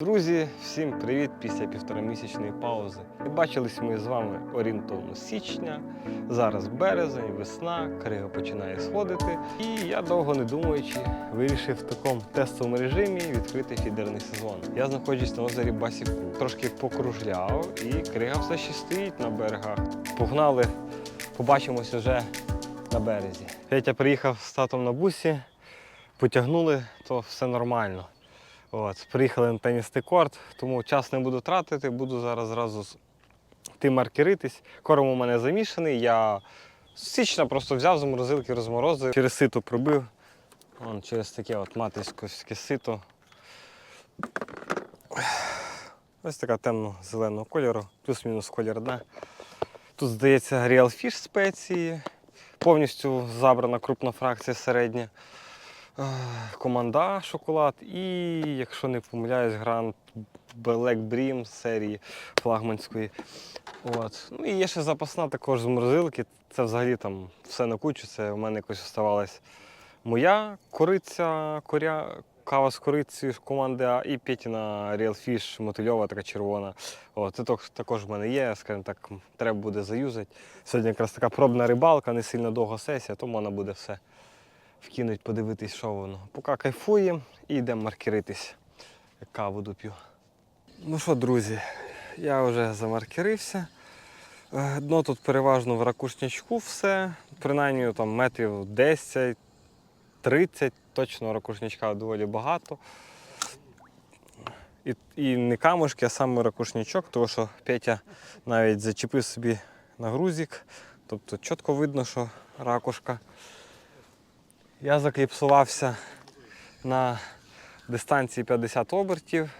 Друзі, всім привіт після півторамісячної паузи. Бачились ми з вами орієнтовно січня. Зараз березень, весна, крига починає сходити. І я довго не думаючи вирішив в такому тестовому режимі відкрити фідерний сезон. Я знаходжусь на озері Басівку. Трошки покружляв, і крига все ще стоїть на берегах. Погнали, побачимось вже на березі. Петя приїхав з татом на бусі, потягнули, то все нормально. От, приїхали на тенісний корт, тому час не буду тратити, буду зараз зразу йти маркеритись. Корм у мене замішаний. Я з січня просто взяв з морозилки, розморозив, через сито пробив. Вон, через таке от матиське сито. Ось така темно-зеленого кольору, плюс-мінус колір дна. Тут, здається, Real Fish спеції. Повністю забрана крупна фракція середня. Команда шоколад і, якщо не помиляюсь, грант Black з серії флагманської. От. Ну і є ще запасна також з морозилки. Це взагалі там все на кучу. Це в мене якось оставалась моя кориця, коря, кава з кориці команди А і Петіна Real Fish мотильова, така червона. От, це також в мене є, скажімо так, треба буде заюзати. Сьогодні якраз така пробна рибалка, не сильно довга сесія, тому вона буде все вкинуть, подивитись, що воно. Поки кайфуємо і йдемо маркеритись. Каву доп'ю. Ну що, друзі, я вже замаркерився. Е, Дно тут переважно в ракушнячку все. Принаймні там метрів 10, 30, точно ракушнячка доволі багато. І, і не камушки, а саме ракушнячок, тому що Петя навіть зачепив собі на грузик. Тобто чітко видно, що ракушка. Я закліпсувався на дистанції 50 обертів.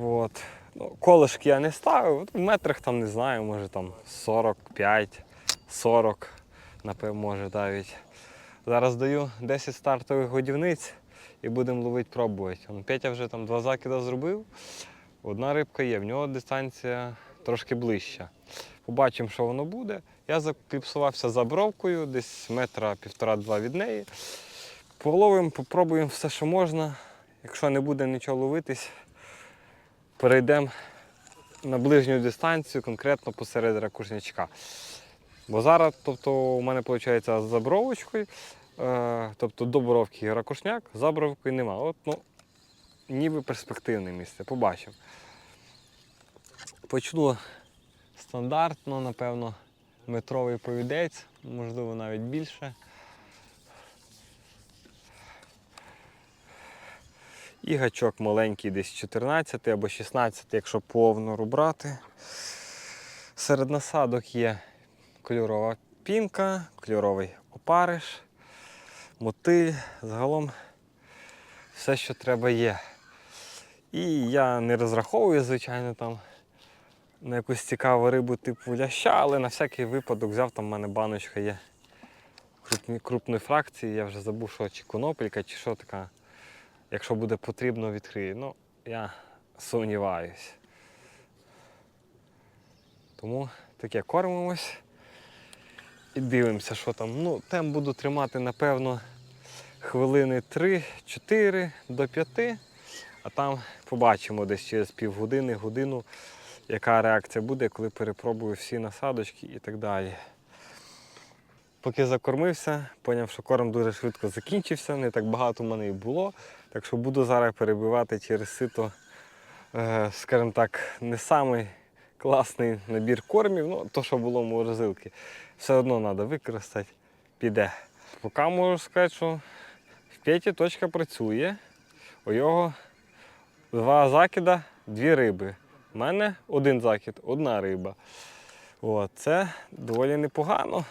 От. Ну, колишки я не ставив, в метрах там не знаю, може там 45, 40, напевно, може навіть. Зараз даю 10 стартових годівниць і будемо ловити пробувати. Петя вже там два закида зробив. Одна рибка є, в нього дистанція трошки ближча. Побачимо, що воно буде. Я закліпсувався за бровкою, десь метра півтора-два від неї. Половимо, попробуємо все, що можна. Якщо не буде нічого ловитись, перейдемо на ближню дистанцію, конкретно посеред ракушнячка. Бо зараз, тобто, у мене виходить за бровочкою, е, тобто до бровки ракушняк, за бровкою нема. От, ну, ніби перспективне місце, побачимо. Почну стандартно, напевно, метровий повідець, можливо, навіть більше. І гачок маленький, десь 14 або 16, якщо повно брати. Серед насадок є кольорова пінка, кольоровий опариш, мотиль, загалом все, що треба є. І я не розраховую, звичайно, там на якусь цікаву рибу типу ляща, але на всякий випадок взяв, там в мене баночка є крупної фракції, я вже забув, що чи конопелька, чи що така. Якщо буде потрібно, відкрию. Ну, я сумніваюсь. Тому таке кормимось і дивимося, що там. Ну, тем буду тримати, напевно, хвилини 3-4 до 5, а там побачимо десь через півгодини, годину, яка реакція буде, коли перепробую всі насадочки і так далі. Поки закормився, зрозумів, що корм дуже швидко закінчився, не так багато в мене і було. Так що буду зараз перебивати через сито, е, скажімо так, не самий класний набір кормів, ну то, що було в морозилці. Все одно треба використати, піде. Поки можу сказати, що в п'яті точка працює. У його два закида, дві риби. У мене один закид, одна риба. От, це доволі непогано.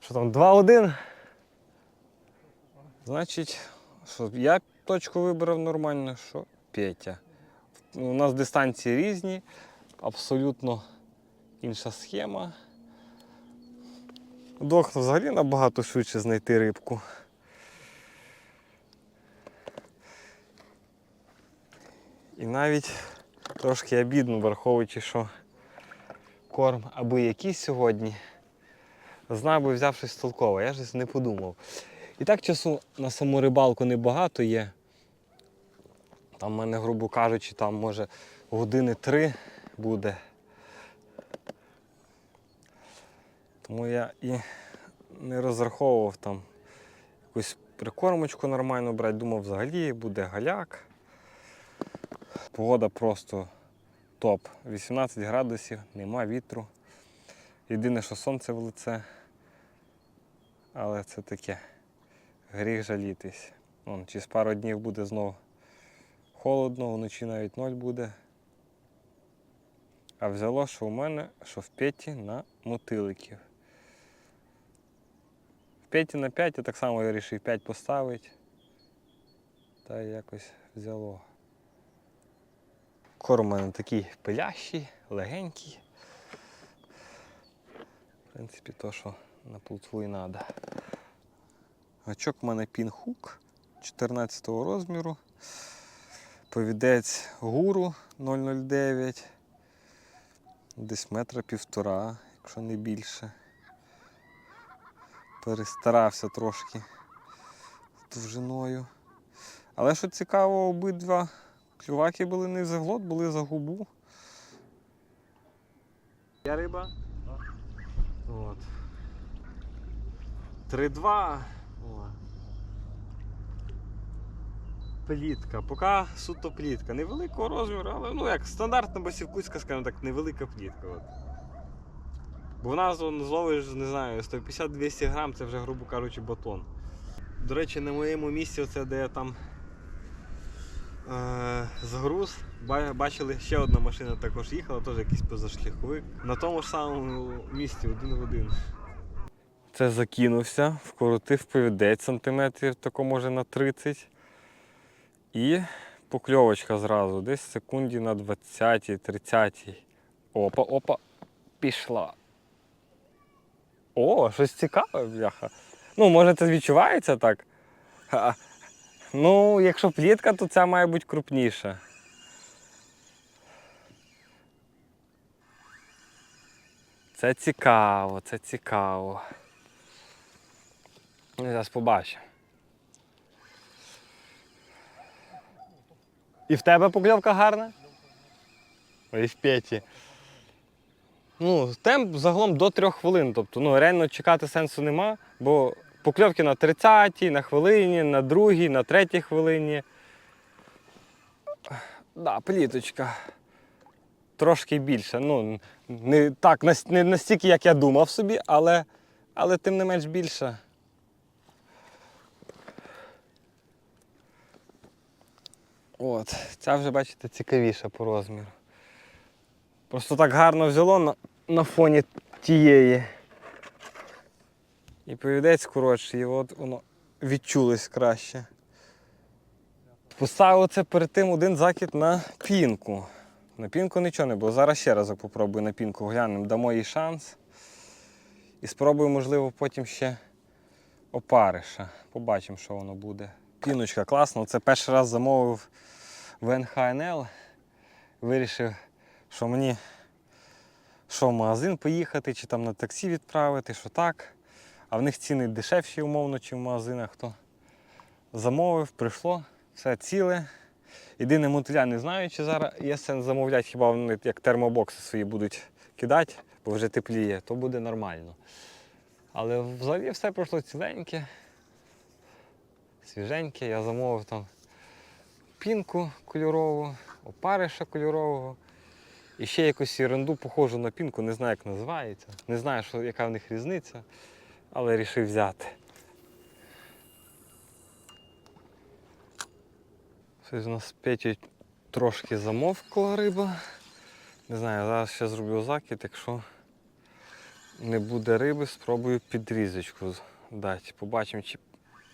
Що там, 2-1? Значить, що я точку вибрав нормально, що Петя. У нас дистанції різні, абсолютно інша схема. Удвох взагалі набагато швидше знайти рибку. І навіть трошки обідно, враховуючи, що корм аби якийсь сьогодні. Знав би взяв щось толкове, я ж не подумав. І так часу на саму рибалку небагато є. Там в мене, грубо кажучи, там може години три буде. Тому я і не розраховував там якусь прикормочку нормально брати. Думав, взагалі буде галяк. Погода просто топ. 18 градусів, нема вітру. Єдине, що сонце в лице. Але це таке. Гріх жалітись. Через пару днів буде знов холодно, вночі навіть ноль буде. А взяло, що у мене, що в п'яті на мотиликів. В п'яті на 5 так само я вирішив 5 поставити. Та якось взяло. Корм у мене такий пилящий, легенький. В принципі, то, що на плотву і треба. Гачок у мене пінхук 14 розміру. Повідець гуру 009. Десь метра півтора, якщо не більше. Перестарався трошки з довжиною. Але що цікаво, обидва клюваки були не за глот, були за губу. Є риба? От. 3-2. Плітка. Поки суто плітка. Невеликого розміру, але ну як стандартна басівкуська, скажімо так, невелика плітка. От. Бо вона зловиш, не знаю, 150-200 грам, це вже, грубо кажучи, батон. До речі, на моєму місці, оце, де я там загруз, ба- бачили, ще одна машина також їхала, теж якийсь позашляховик. На тому ж самому місці один в один. Це закинувся, вкоротив повідець сантиметрів, тако може на 30. І покльовочка зразу, десь секунді на 20-30. Опа, опа, пішла. О, щось цікаве, бляха. Ну, може, це відчувається так. Ну, якщо плітка, то ця має бути крупніша. Це цікаво, це цікаво. Ну, Зараз побачимо. І в тебе покльовка гарна? І в Петі. Ну, темп загалом до трьох хвилин. Тобто, ну, реально чекати сенсу нема, бо покльовки на 30-й, на хвилині, на другій, на третій хвилині. Да, пліточка. Трошки більше. Ну, не так, не настільки, як я думав собі, але, але тим не менш більше. От, ця вже, бачите, цікавіша по розміру. Просто так гарно взяло на, на фоні тієї. І повідець коротший, і от воно відчулось краще. Поставив це перед тим один закид на пінку. На пінку нічого не було. Зараз ще разок попробую на пінку глянемо, дамо їй шанс. І спробую, можливо, потім ще опариша. Побачимо, що воно буде. Піночка класна. Це перший раз замовив в НХНЛ. Вирішив, що мені що в магазин поїхати, чи там на таксі відправити, що так. А в них ціни дешевші, умовно, чи в магазинах. То замовив, прийшло, все ціле. Єдине мотиля не знаю, чи зараз є сенс замовляти, хіба вони як термобокси свої будуть кидати, бо вже тепліє, то буде нормально. Але взагалі все пройшло ціленьке, свіженьке. Я замовив там пінку кольорову, опариша кольорового. І ще якусь ерунду похожу на пінку, не знаю, як називається. Не знаю, що, яка в них різниця, але вирішив взяти. Щось у нас Петю трошки замовкла риба. Не знаю, зараз ще зроблю закид, якщо не буде риби, спробую підрізочку дати. Побачимо, чи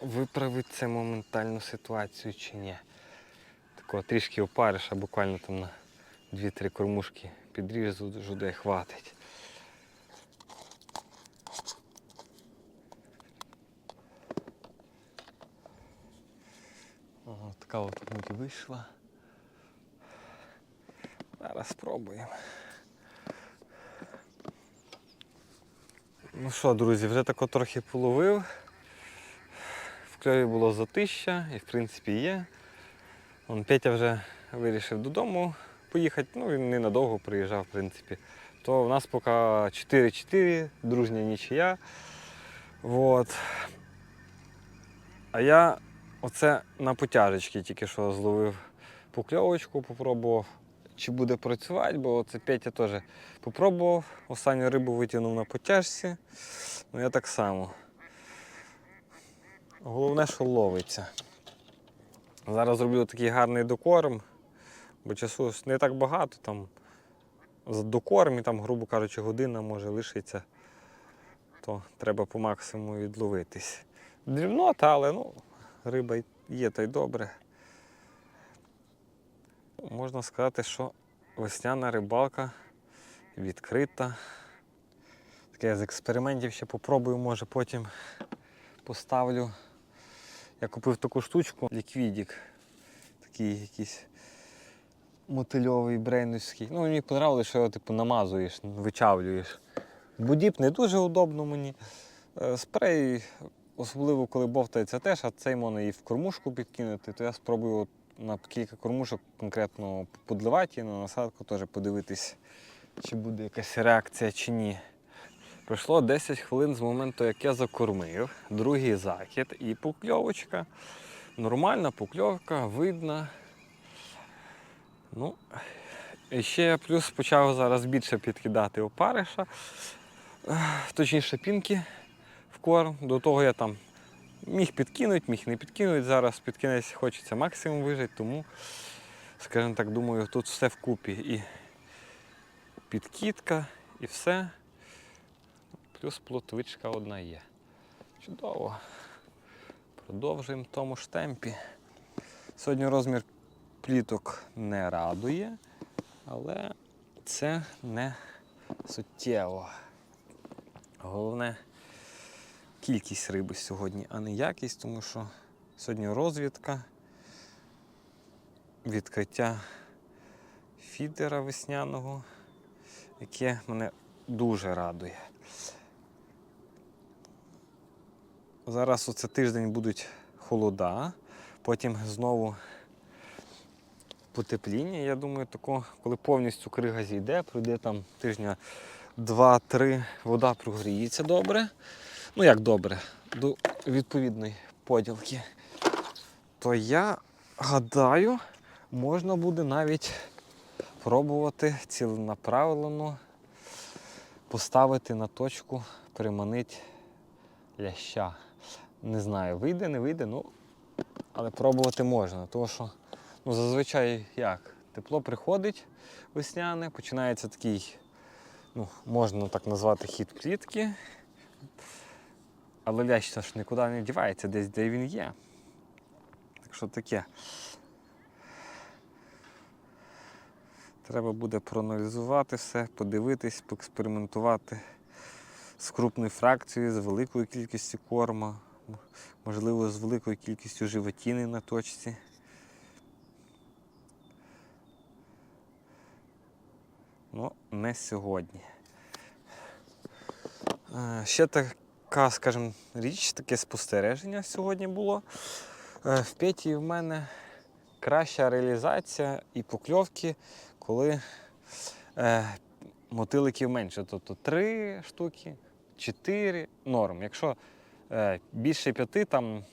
виправить це моментально ситуацію чи ні. Такого трішки опариша, буквально там на 2-3 кормушки підрізу, жуде хватить. Така от муть вийшла. Зараз спробуємо. Ну що, друзі, вже тако трохи половив. В кльові було затища і в принципі є. Вон Петя вже вирішив додому поїхати. Ну, він ненадовго приїжджав, в принципі. То в нас поки 4-4, дружня нічия. Вот. А я оце на потяжечки тільки що зловив покльовочку, попробував, чи буде працювати, бо це Петя теж попробував. Останню рибу витягнув на потяжці. Ну я так само. Головне, що ловиться. Зараз зроблю такий гарний докорм, бо часу не так багато, там за докорм і там, грубо кажучи, година може лишиться, то треба по максимуму відловитись. Дрібнота, але ну, риба є, то й добре. Можна сказати, що весняна рибалка відкрита. Таке я з експериментів ще попробую, може потім поставлю. Я купив таку штучку, ліквідік. Такий якийсь мотильовий брейнівський. Ну, мені подобалося, що його типу намазуєш, вичавлюєш. Будіп не дуже удобно мені. Е, Спрей, особливо коли бовтається теж, а цей можна і в кормушку підкинути, то я спробую на кілька кормушок конкретно подливати і на насадку теж подивитись, чи буде якась реакція чи ні. Пройшло 10 хвилин з моменту, як я закормив, другий закид і покльовочка. Нормальна покльовка, видна. Ну, і ще плюс почав зараз більше підкидати опариша, точніше пінки в корм. До того я там міг підкинути, міг не підкинути. Зараз під кінець хочеться максимум вижити, тому, скажімо так, думаю, тут все вкупі. І підкидка, і все. Плюс плотвичка одна є. Чудово. Продовжуємо в тому ж темпі. Сьогодні розмір пліток не радує, але це не суттєво. Головне кількість риби сьогодні, а не якість, тому що сьогодні розвідка, відкриття фідера весняного, яке мене дуже радує. Зараз оце тиждень будуть холода, потім знову потепління. Я думаю, тако, коли повністю крига зійде, пройде там тижня 2-3, вода прогріється добре. Ну як добре, до відповідної поділки. То я гадаю, можна буде навіть пробувати ціленаправлено поставити на точку, приманити ляща. Не знаю, вийде, не вийде, ну, але пробувати можна. Тому що ну, зазвичай як? Тепло приходить весняне, починається такий, ну, можна так назвати хід плітки. Але лящ ж нікуди не дівається, десь де він є. Так що таке. Треба буде проаналізувати все, подивитись, поекспериментувати з крупною фракцією, з великою кількістю корма, можливо, з великою кількістю животіни на точці. Ну, не сьогодні. Е, Ще така, скажімо, річ, таке спостереження сьогодні було. Е, В Петі в мене краща реалізація і покльовки, коли е, мотиликів менше. Тобто три штуки, чотири норм. Якщо е, більше п'яти, там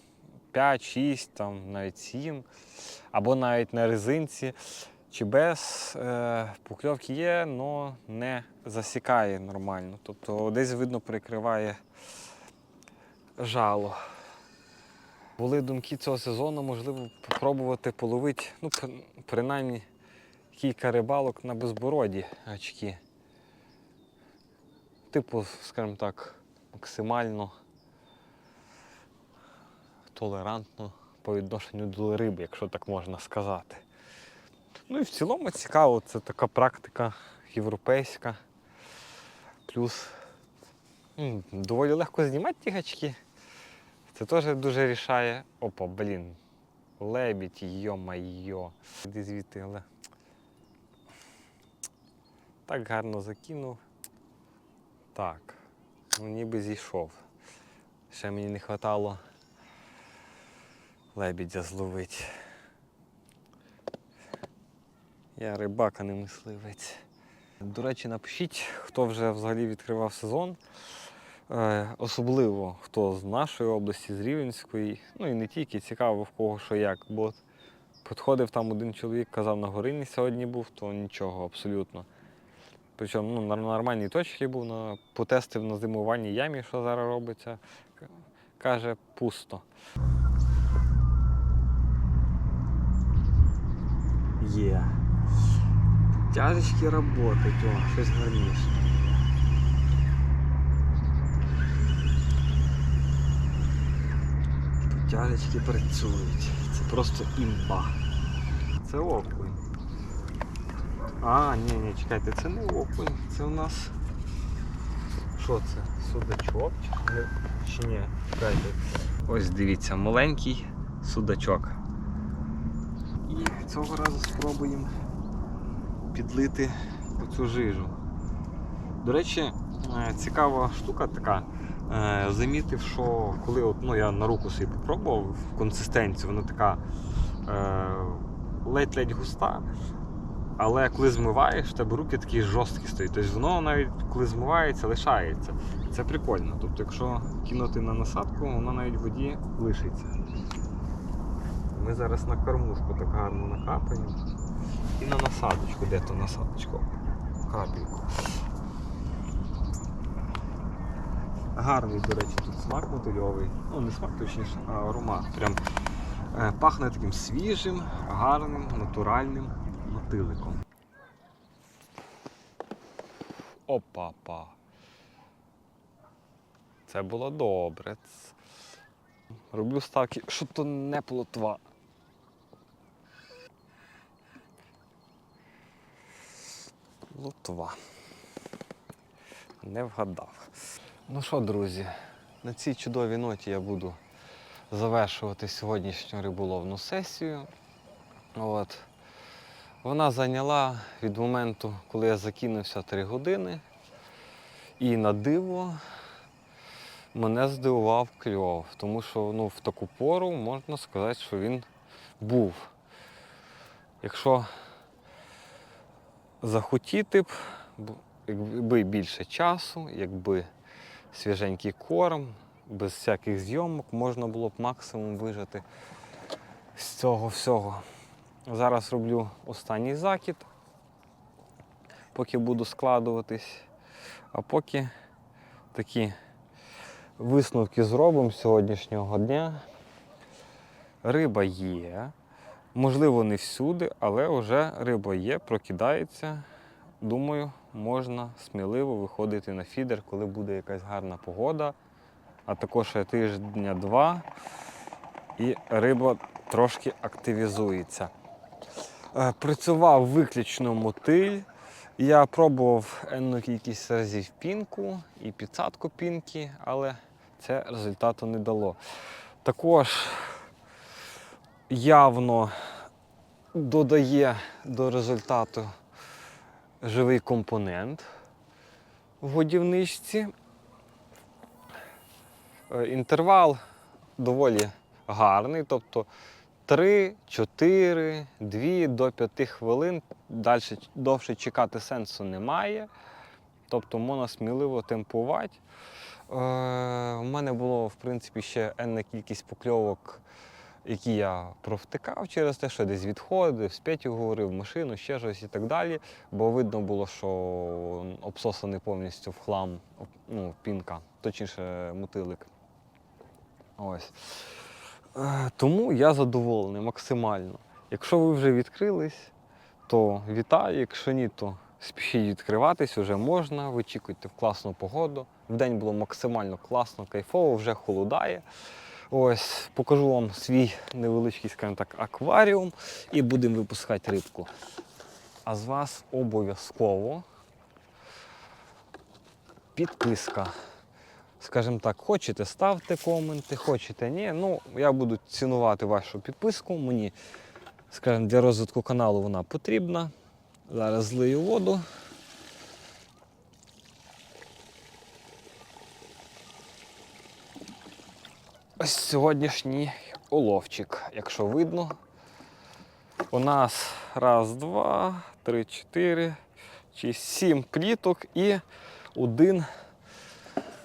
5, 6, там навіть 7, або навіть на резинці чи без е, покльовки є, але не засікає нормально. Тобто десь видно прикриває жало. Були думки цього сезону, можливо, спробувати половити, ну, принаймні кілька рибалок на безбороді очки. Типу, скажімо так, максимально толерантно по відношенню до риби, якщо так можна сказати. Ну і в цілому цікаво, це така практика європейська. Плюс доволі легко знімати ті гачки. Це теж дуже рішає. Опа, блін. Лебідь, йо-майо. Іди звідти, але. Так гарно закинув. Так. Ну ніби зійшов. Ще мені не вистачало лебідя зловити. Я рибак, а не мисливець. До речі, напишіть, хто вже взагалі відкривав сезон. Е, Особливо хто з нашої області, з Рівенської, ну і не тільки, цікаво в кого що як. Бо підходив там один чоловік, казав, на горині сьогодні був, то нічого абсолютно. Причому ну, на нормальній точці був, на, потестив на зимуванні ямі, що зараз робиться. Каже, пусто. Є. Тяжечки работать, о, щось гарніше. Тяжечки працюють. Це просто імба. Це окунь. А, ні, ні, чекайте, це не окунь, це у нас. Що це? Судачок? Чи, ні? Чекайте. Ось дивіться, маленький судачок. І цього разу спробуємо підлити оцю жижу. До речі, е, цікава штука така. Е, Замітив, що коли от, ну, я на руку собі попробував консистенцію, вона така е, ледь-ледь густа. Але коли змиваєш, в тебе руки такі жорсткі стоять. Тобто воно навіть коли змивається, лишається. Це прикольно. Тобто, якщо кинути на насадку, воно навіть в воді лишиться. Ми зараз на кормушку так гарно накапаємо. І на насадочку, де то насадочку? Капельку. Гарний, до речі, тут смак мотильовий. Ну, не смак точніше, а аромат. Прям е, пахне таким свіжим, гарним, натуральним мотиликом. Опа-па. Це було добре. Роблю ставки, що то не плотва. Лотва. Не вгадав. Ну що, друзі, на цій чудовій ноті я буду завершувати сьогоднішню риболовну сесію. От. Вона зайняла від моменту, коли я закинувся 3 години. І на диво мене здивував кльов, тому що ну, в таку пору можна сказати, що він був. Якщо захотіти б- якби більше часу, якби свіженький корм, без всяких зйомок, можна було б максимум вижати з цього всього. Зараз роблю останній закид, поки буду складуватись, а поки такі висновки зробимо сьогоднішнього дня. Риба є. Можливо, не всюди, але вже риба є, прокидається. Думаю, можна сміливо виходити на фідер, коли буде якась гарна погода. А також ще тижня-два і риба трошки активізується. Е, Працював виключно мотиль. Я пробував енну кількість разів пінку і підсадку пінки, але це результату не дало. Також явно додає до результату живий компонент в годівничці. Е, Інтервал доволі гарний, тобто 3, 4, 2 до 5 хвилин. Далі довше чекати сенсу немає. Тобто можна сміливо темпувати. Е, у мене було, в принципі, ще енна кількість покльовок, які я провтикав через те, що десь відходив, сп'ять говорив, машину, ще щось і так далі. Бо видно було, що обсосаний повністю в хлам ну, пінка, точніше мотилик. Ось. Е, Тому я задоволений максимально. Якщо ви вже відкрились, то вітаю. Якщо ні, то спішіть відкриватись, вже можна. Вичікуйте в класну погоду. Вдень було максимально класно, кайфово, вже холодає. Ось покажу вам свій невеличкий, скажімо так, акваріум і будемо випускати рибку. А з вас обов'язково підписка. Скажімо так, хочете ставте коменти, хочете ні. Ну, я буду цінувати вашу підписку. Мені, скажімо, для розвитку каналу вона потрібна. Зараз злию воду. Ось сьогоднішній уловчик, якщо видно. У нас раз, два, три, чотири, шість, сім пліток і один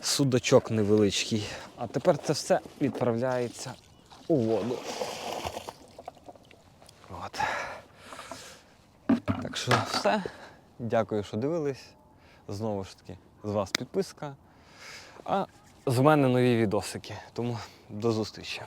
судачок невеличкий. А тепер це все відправляється у воду. От. Так що все. Дякую, що дивились. Знову ж таки, з вас підписка. А з мене нові відосики. Тому до зустрічі.